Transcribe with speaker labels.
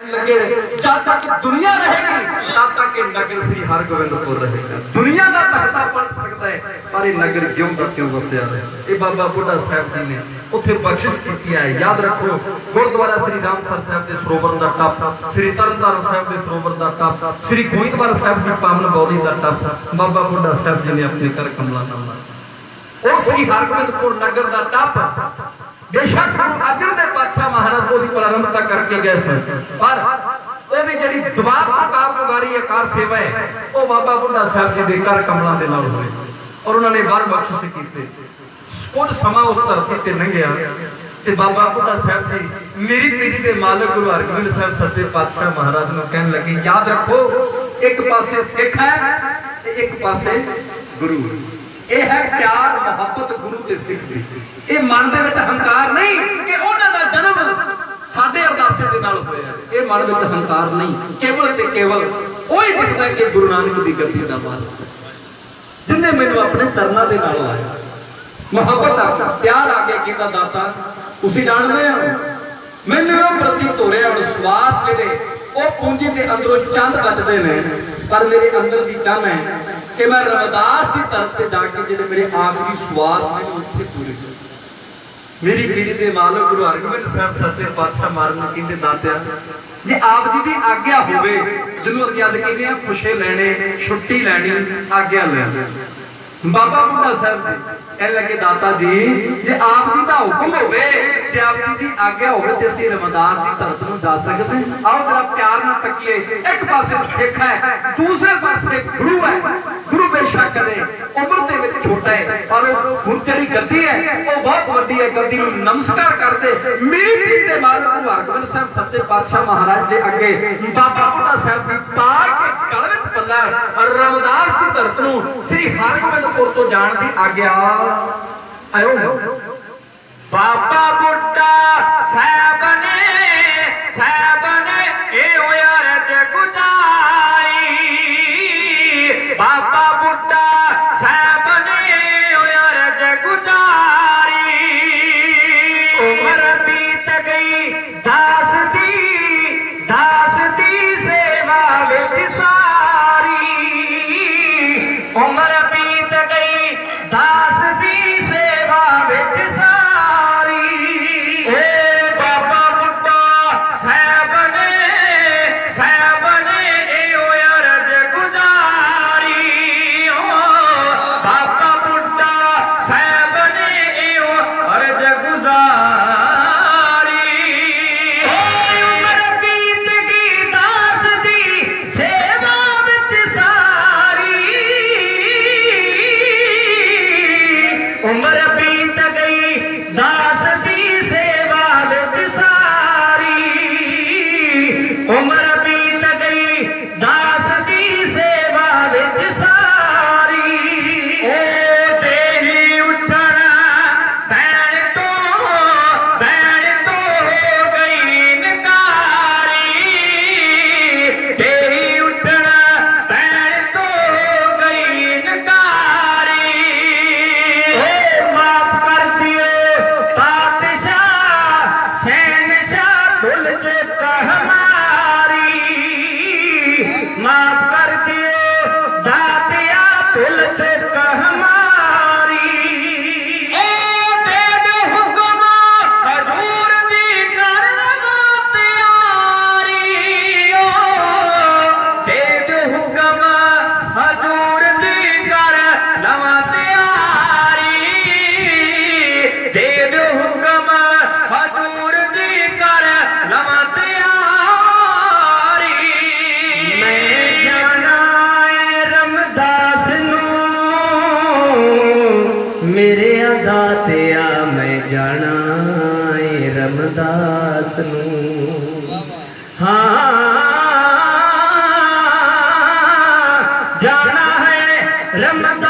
Speaker 1: ਲੱਗੇ ਜਦ ਤੱਕ ਦੁਨੀਆ ਰਹੇਗੀ, ਤਦ ਤੱਕ ਇਹ ਨਗਰ ਸ੍ਰੀ ਹਰਗੋਬਿੰਦਪੁਰ ਰਹੇਗਾ। ਦੁਨੀਆ ਦਾ ਤਖਤਾ ਪਲਟ ਸਕਦਾ ਹੈ, ਪਰ ਇਹ ਨਗਰ ਜਿਉਂ ਕਿਉਂ ਵਸਿਆ ਰਹੇ ਇਹ ਬਾਬਾ ਬੁੱਢਾ ਸਾਹਿਬ ਜੀ ਨੇ ਉੱਥੇ ਬਖਸ਼ਿਸ਼ ਕੀਤੀ ਹੈ। ਯਾਦ ਰੱਖੋ, ਗੁਰਦੁਆਰਾ ਸ੍ਰੀ ਰਾਮਸਰ ਸਾਹਿਬ ਦੇ ਸਰੋਵਰ ਦਾ ਟੱਪ, ਸ੍ਰੀ ਤਰਨਤਾਰਨ ਸਾਹਿਬ ਦੇ ਸਰੋਵਰ ਦਾ ਟੱਪ, ਸ੍ਰੀ ਗੋਇੰਦਵਾਲ ਸਾਹਿਬ ਦੀ ਪਾਵਨ ਬੌਲੀ ਦਾ ਟੱਪ, ਬਾਬਾ ਬੁੱਢਾ ਸਾਹਿਬ ਜੀ ਨੇ ਆਪਣੇ ਘਰ ਕਮਲਾ ਨਾਲ ਲਾਇਆ। ਸ੍ਰੀ ਹਰਗੋਬਿੰਦਪੁਰ ਨਗਰ ਦਾ ਟੱਪ ਬੇਸ਼ੱਕ ਗੁਰੂ ਅਰਜਨ ਦੇ ਪਾਤਸ਼ਾਹ ਮਹਾਰਾਜ ਉਹਦੀ ਪ੍ਰਾਰੰਭਤਾ ਕਰਕੇ ਗਏ ਸਨ। ਪਰ ਉਹਦੀ ਜਿਹੜੀ ਦੁਆ ਪ੍ਰਕਾਰ ਪੁਗਾਰੀ ਅਕਾਰ ਸੇਵਾ ਹੈ, ਉਹ ਬਾਬਾ ਬੁੱਢਾ ਸਾਹਿਬ ਜੀ ਦੇ ਕਰ ਕਮਲਾਂ ਦੇ ਨਾਲ ਹੋਈ ਔਰ ਉਹਨਾਂ ਨੇ ਵਰ ਬਖਸ਼ਿਸ਼ ਕੀਤੇ। ਕੁਝ ਸਮਾਂ ਉਸ ਧਰਤੀ ਤੇ ਲੰਘਿਆ ਤੇ ਬਾਬਾ ਬੁੱਢਾ ਸਾਹਿਬ ਜੀ ਮੇਰੀ ਪੀੜੀ ਦੇ ਮਾਲਕ ਗੁਰੂ ਹਰਗੋਬਿੰਦ ਸਾਹਿਬ ਸੱਤੇ ਪਾਤਸ਼ਾਹ ਮਹਾਰਾਜ ਨੂੰ ਕਹਿਣ ਲੱਗੇ, ਯਾਦ ਰੱਖੋ, ਇੱਕ ਪਾਸੇ ਸਿੱਖ ਹੈ ਤੇ ਇੱਕ ਪਾਸੇ ਗੁਰੂ ਇਹ ਹੈ ਪਿਆਰ, ਮੁਹੱਬਤ ਗੁਰੂ ਤੇ ਸਿੱਖ ਦੀ ਇਹ ਮਨ ਦੇ ਵਿੱਚ ਹੰਕਾਰ ਨਹੀਂ ਕਿ ਉਹਨਾਂ ਦਾ ਜਨਮ ਸਾਡੇ ਅਰਦਾਸੇ ਦੇ ਨਾਲ ਹੋਇਆ ਇਹ ਮਨ ਵਿੱਚ ਹੰਕਾਰ ਨਹੀਂ, ਕੇਵਲ ਤੇ ਕੇਵਲ ਉਹੀ ਦਿਖਦਾ ਕਿ ਗੁਰੂ ਨਾਨਕ ਦੀ ਗੱਦੀ ਦਾ ਵਾਰਸ ਹੈ। ਜਿਨੇ ਮੈਨੂੰ ਆਪਣੇ ਚਰਨਾਂ ਦੇ ਨਾਲ ਲਾਇਆ ਮੁਹੱਬਤ ਆ ਗਿਆ ਪਿਆਰ ਆ ਗਿਆ, ਕੀਤਾ ਦਾਤਾ। ਤੁਸੀਂ ਜਾਣਦੇ ਹੋ, ਮੈਨੂੰ ਉਹ ਪ੍ਰਤੀ ਤੋਰਿਆ ਅਨੁਸਵਾਸ ਜਿਹੜੇ ਉਹ ਪੂੰਜੀ ਦੇ ਅੰਦਰੋਂ ਚੰਦ ਬਚਦੇ ਨੇ। ਪਰ ਮੇਰੇ ਅੰਦਰ ਦੀ ਚਾਹ ਹੈ ਕਿ ਮੈਂ ਰਮਦਾਸ ਦੀ ਧਰਤ ਤੇ ਜਾ ਕੇ ਜਿਹੜੇ ਮੇਰੇ ਆਖਰੀ ਸਵਾਸ ਨੇ ਉਹ ਉੱਥੇ ਪੂਰੇ ਮੇਰੀ ਪੀਰੀ ਦੇ ਮਾਲਕ ਗੁਰੂ ਹਰਗੋਬਿੰਦ ਸਾਹਿਬ ਸੱਚੇ ਪਾਤਸ਼ਾਹ ਮਾਰਨ ਕਹਿੰਦੇ, ਦਾਤਿਆ, ਜੇ ਆਪ ਜੀ ਦੀ ਆਗਿਆ ਹੋਵੇ ਜਿਹਨੂੰ ਅਸੀਂ ਅੱਜ ਕਹਿੰਦੇ ਆ ਖੁਸ਼ੇ ਲੈਣੇ, ਛੁੱਟੀ ਲੈਣੀ, ਆਗਿਆ ਲੈਣੀ ਬਾਬਾ ਬੁੱਢਾ ਸਾਹਿਬ ਜੀ ਕਹਿਣ ਲੱਗੇ, ਦਾਤਾ ਜੀ, ਜੇ ਆਪ ਜੀ ਦਾ ਹੁਕਮ ਹੋਵੇ ਤੇ ਆਪ ਜੀ ਦੀ ਆਗਿਆ ਹੋਵੇ ਤੇ ਅਸੀਂ ਰਮਦਾਸ ਦੀ ਧਰਤ ਨੂੰ ਜਾ ਸਕਦੇ ਆਓ ਜਰਾ ਪਿਆਰ ਨਾਲ ਤੱਕੀਏ। ਇੱਕ ਪਾਸੇ ਸਿੱਖ ਹੈ, ਦੂਸਰੇ ਪਾਸੇ ਗੁਰੂ ਹੈ। ਗੁਰੂ ਬੇਸ਼ੱਕ ਕਰੇ ਉਮਰ ਦੇ ਵਿੱਚ ਛੋਟਾ ਹੈ। ਹੁਣ ਜਿਹੜੀ ਗੱਦੀ ਹੈ, ਉਹ ਬਹੁਤ ਵੱਡੀ ਹੈ, ਗੱਦੀ ਨੂੰ ਨਮਸਕਾਰ ਕਰਦੇ। ਮੇਰੀ ਦੇ ਮਾਲਕ ਗੁਰੂ ਹਰਗੋਬਿੰਦ ਸਾਹਿਬ ਸੱਚੇ ਪਾਤਸ਼ਾਹ ਮਹਾਰਾਜ ਦੇ ਅੱਗੇ ਬਾਬਾ ਬੁੱਢਾ ਸਾਹਿਬ ਦੀ ਪਾ ਕੇ ਗਲ ਵਿੱਚ ਪੱਲਾ ਔਰ ਰਮਦਾਸ ਦੀ ਧਰਤ ਨੂੰ ਸ੍ਰੀ ਹਰਗੋਬਿੰਦਪੁਰ ਤੋਂ ਜਾਣ ਦੀ ਆਗਿਆ। ਆਇਓ। ਬਾਬਾ ਬੁੱਢਾ ਸਾਰੀ ਭੁੱਲ ਅਦਾਤਿਆ ਮੈਂ ਜਾਣਾ ਏ ਰਮਦਾਸ ਨੂੰ। ਹਾਂ ਜਾਣਾ ਹੈ ਰਮਦਾਸ